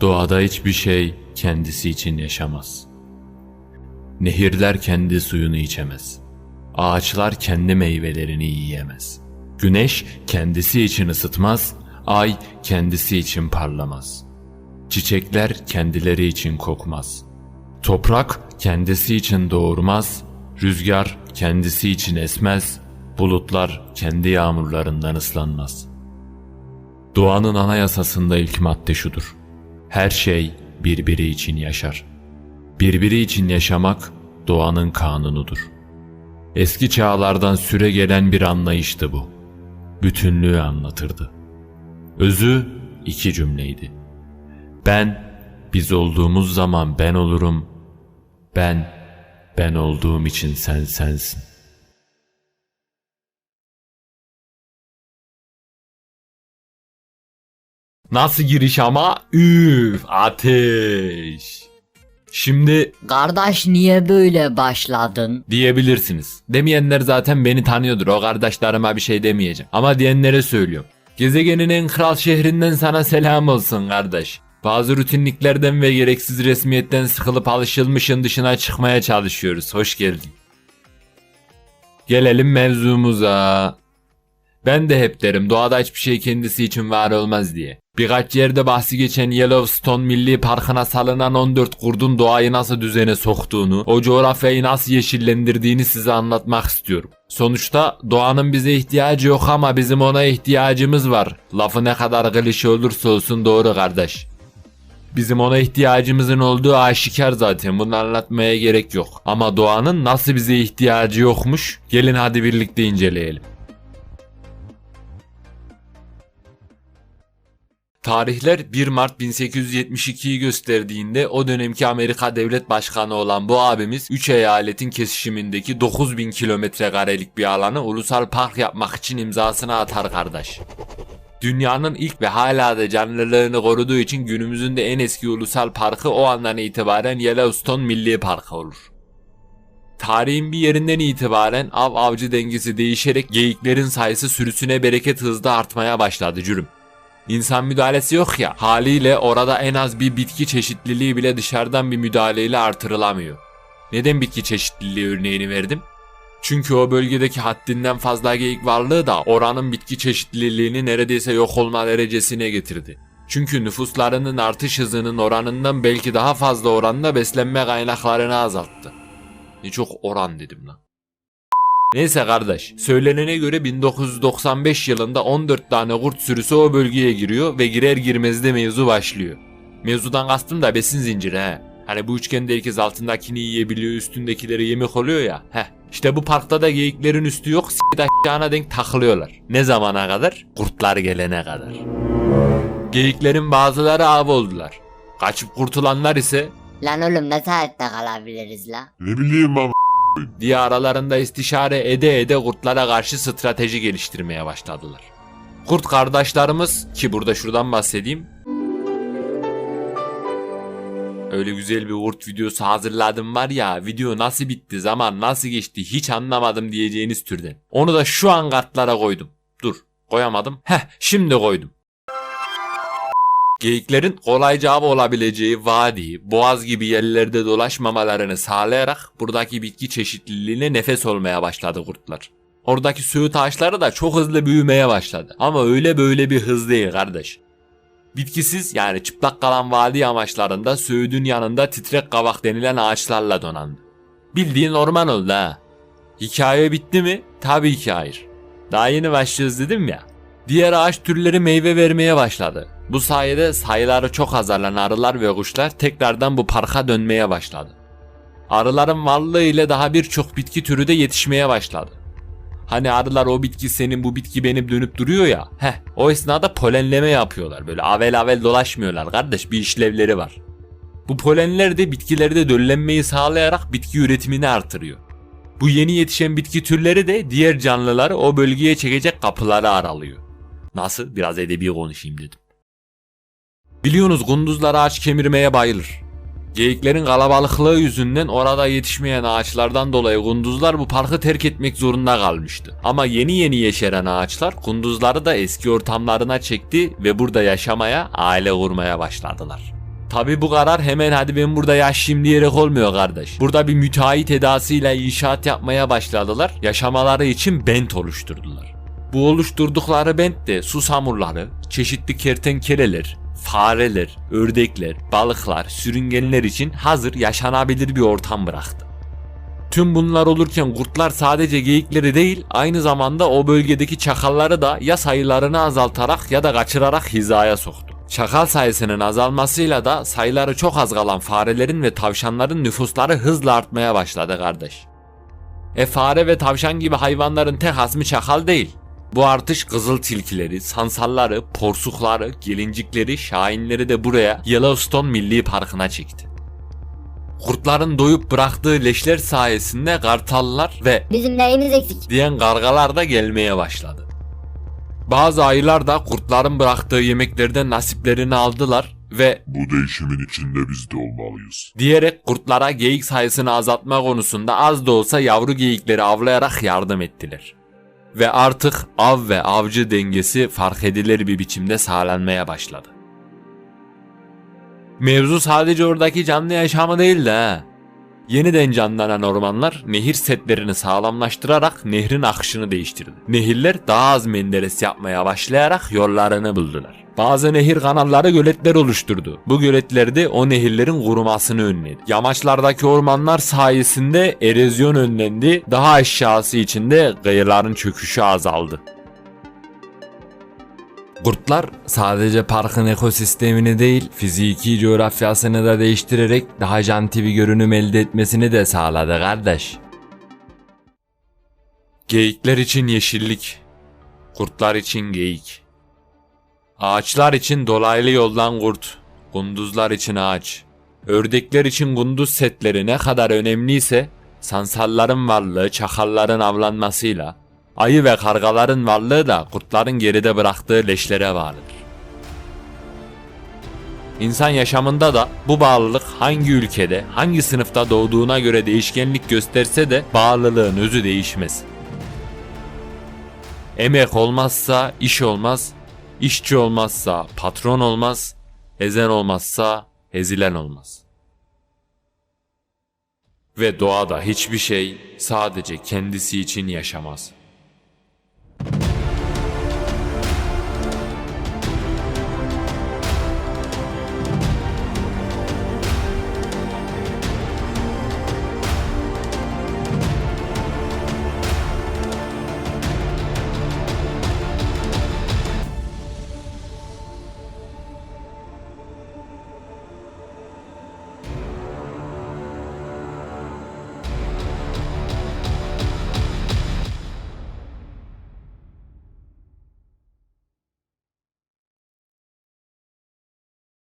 Doğada hiçbir şey kendisi için yaşamaz. Nehirler kendi suyunu içemez. Ağaçlar kendi meyvelerini yiyemez. Güneş kendisi için ısıtmaz, ay kendisi için parlamaz. Çiçekler kendileri için kokmaz. Toprak kendisi için doğurmaz, rüzgar kendisi için esmez, bulutlar kendi yağmurlarından ıslanmaz. Doğanın anayasasında ilk madde şudur. Her şey birbiri için yaşar. Birbiri için yaşamak doğanın kanunudur. Eski çağlardan süre gelen bir anlayıştı bu. Bütünlüğü anlatırdı. Özü iki cümleydi. Ben biz olduğumuz zaman ben olurum. Ben ben olduğum için sen sensin. Nasıl giriş ama? Üf ateş. Şimdi Kardeş niye böyle başladın? diyebilirsiniz. Demeyenler zaten beni tanıyordur. O kardeşlerime bir şey demeyeceğim. Ama diyenlere söylüyorum. Gezegenin en kral şehrinden sana selam olsun kardeş. Bazı rutinliklerden ve gereksiz resmiyetten sıkılıp alışılmışın dışına çıkmaya çalışıyoruz. Hoş geldin. Gelelim mevzumuza. Ben de hep derim doğada hiçbir şey kendisi için var olmaz diye. Birkaç yerde bahsi geçen Yellowstone Milli Parkı'na salınan 14 kurdun doğayı nasıl düzene soktuğunu, o coğrafyayı nasıl yeşillendirdiğini size anlatmak istiyorum. Sonuçta doğanın bize ihtiyacı yok ama bizim ona ihtiyacımız var. Lafı ne kadar klişe olursa olsun doğru kardeş. Bizim ona ihtiyacımızın olduğu aşikar zaten. Bunu anlatmaya gerek yok. Ama doğanın nasıl bize ihtiyacı yokmuş? Gelin hadi birlikte inceleyelim. Tarihler 1 Mart 1872'yi gösterdiğinde o dönemki Amerika Devlet Başkanı olan bu abimiz 3 eyaletin kesişimindeki 9000 kilometre karelik bir alanı ulusal park yapmak için imzasını atar kardeş. Dünyanın ilk ve hala da canlılığını koruduğu için günümüzün de en eski ulusal parkı o andan itibaren Yellowstone Milli Parkı olur. Tarihin bir yerinden itibaren av avcı dengesi değişerek geyiklerin sayısı sürüsüne bereket hızla artmaya başladı cürüm. İnsan müdahalesi yok ya haliyle orada en az bir bitki çeşitliliği bile dışarıdan bir müdahaleyle artırılamıyor. Neden bitki çeşitliliği örneğini verdim? Çünkü o bölgedeki haddinden fazla geyik varlığı da oranın bitki çeşitliliğini neredeyse yok olma derecesine getirdi. Çünkü nüfuslarının artış hızının oranından belki daha fazla oranda beslenme kaynaklarını azalttı. Ne çok oran dedim lan. Neyse kardeş, söylenene göre 1995 yılında 14 tane kurt sürüsü o bölgeye giriyor ve girer girmez de mevzu başlıyor. Mevzudan kastım da besin zinciri he. Hani bu üçgende herkes altındakini yiyebiliyor, üstündekileri yemek oluyor ya. Heh. İşte bu parkta da geyiklerin üstü yok, s**t aşağına denk takılıyorlar. Ne zamana kadar? Kurtlar gelene kadar. Geyiklerin bazıları av oldular. Kaçıp kurtulanlar ise Lan oğlum ne saatte kalabiliriz la? Ne bileyim ben diye aralarında istişare ede ede kurtlara karşı strateji geliştirmeye başladılar. Kurt kardeşlerimiz ki burada şuradan bahsedeyim. Öyle güzel bir kurt videosu hazırladım var ya video nasıl bitti zaman nasıl geçti hiç anlamadım diyeceğiniz türden. Onu da şu an kartlara koydum. Dur koyamadım. Heh şimdi koydum. Geyiklerin kolayca av olabileceği vadi, boğaz gibi yerlerde dolaşmamalarını sağlayarak buradaki bitki çeşitliliğine nefes olmaya başladı kurtlar. Oradaki söğüt ağaçları da çok hızlı büyümeye başladı. Ama öyle böyle bir hız değil kardeş. Bitkisiz yani çıplak kalan vadi yamaçlarında söğüdün yanında titrek kavak denilen ağaçlarla donandı. Bildiğin orman oldu ha. Hikaye bitti mi? Tabii ki hayır. Daha yeni başlıyoruz dedim ya. Diğer ağaç türleri meyve vermeye başladı. Bu sayede sayıları çok azalan arılar ve kuşlar tekrardan bu parka dönmeye başladı. Arıların varlığı ile daha birçok bitki türü de yetişmeye başladı. Hani arılar o bitki senin bu bitki benim dönüp duruyor ya. Heh o esnada polenleme yapıyorlar. Böyle avel avel dolaşmıyorlar kardeş bir işlevleri var. Bu polenler de bitkilerde döllenmeyi sağlayarak bitki üretimini artırıyor. Bu yeni yetişen bitki türleri de diğer canlıları o bölgeye çekecek kapıları aralıyor. Nasıl? Biraz edebi konuşayım dedim. Biliyorsunuz kunduzlar ağaç kemirmeye bayılır. Geyiklerin kalabalıklığı yüzünden orada yetişmeyen ağaçlardan dolayı kunduzlar bu parkı terk etmek zorunda kalmıştı. Ama yeni yeni yeşeren ağaçlar kunduzları da eski ortamlarına çekti ve burada yaşamaya, aile kurmaya başladılar. Tabi bu karar hemen hadi ben burada yaşayayım diyerek olmuyor kardeş. Burada bir müteahhit edasıyla inşaat yapmaya başladılar. Yaşamaları için bent oluşturdular. Bu oluşturdukları bent de susamurları, çeşitli kertenkeleler, fareler, ördekler, balıklar, sürüngenler için hazır yaşanabilir bir ortam bıraktı. Tüm bunlar olurken kurtlar sadece geyikleri değil aynı zamanda o bölgedeki çakalları da ya sayılarını azaltarak ya da kaçırarak hizaya soktu. Çakal sayısının azalmasıyla da sayıları çok az kalan farelerin ve tavşanların nüfusları hızla artmaya başladı kardeş. E fare ve tavşan gibi hayvanların tek hasmı çakal değil. Bu artış kızıl tilkileri, sansalları, porsukları, gelincikleri, şahinleri de buraya Yellowstone Milli Parkı'na çekti. Kurtların doyup bıraktığı leşler sayesinde kartallar ve Bizim neyimiz eksik? diyen kargalar da gelmeye başladı. Bazı ayılar da kurtların bıraktığı yemeklerden nasiplerini aldılar ve Bu değişimin içinde biz de olmalıyız. diyerek kurtlara geyik sayısını azaltma konusunda az da olsa yavru geyikleri avlayarak yardım ettiler. Ve artık av ve avcı dengesi fark edilir bir biçimde sağlanmaya başladı. Mevzu sadece oradaki canlı yaşamı değil de. Yeniden canlanan ormanlar nehir setlerini sağlamlaştırarak nehrin akışını değiştirdi. Nehirler daha az menderes yapmaya başlayarak yollarını buldular. Bazı nehir kanalları göletler oluşturdu. Bu göletler de o nehirlerin kurumasını önledi. Yamaçlardaki ormanlar sayesinde erozyon önlendi. Daha aşağısı için de kıyıların çöküşü azaldı. Kurtlar sadece parkın ekosistemini değil, fiziki coğrafyasını da değiştirerek daha janti bir görünüm elde etmesini de sağladı kardeş. Geyikler için yeşillik, kurtlar için geyik. Ağaçlar için dolaylı yoldan kurt, kunduzlar için ağaç. Ördekler için kunduz setleri ne kadar önemliyse, sansalların varlığı çakalların avlanmasıyla, ayı ve kargaların varlığı da kurtların geride bıraktığı leşlere bağlıdır. İnsan yaşamında da bu bağlılık hangi ülkede, hangi sınıfta doğduğuna göre değişkenlik gösterse de bağlılığın özü değişmez. Emek olmazsa iş olmaz, işçi olmazsa patron olmaz, ezen olmazsa ezilen olmaz. Ve doğada hiçbir şey sadece kendisi için yaşamaz.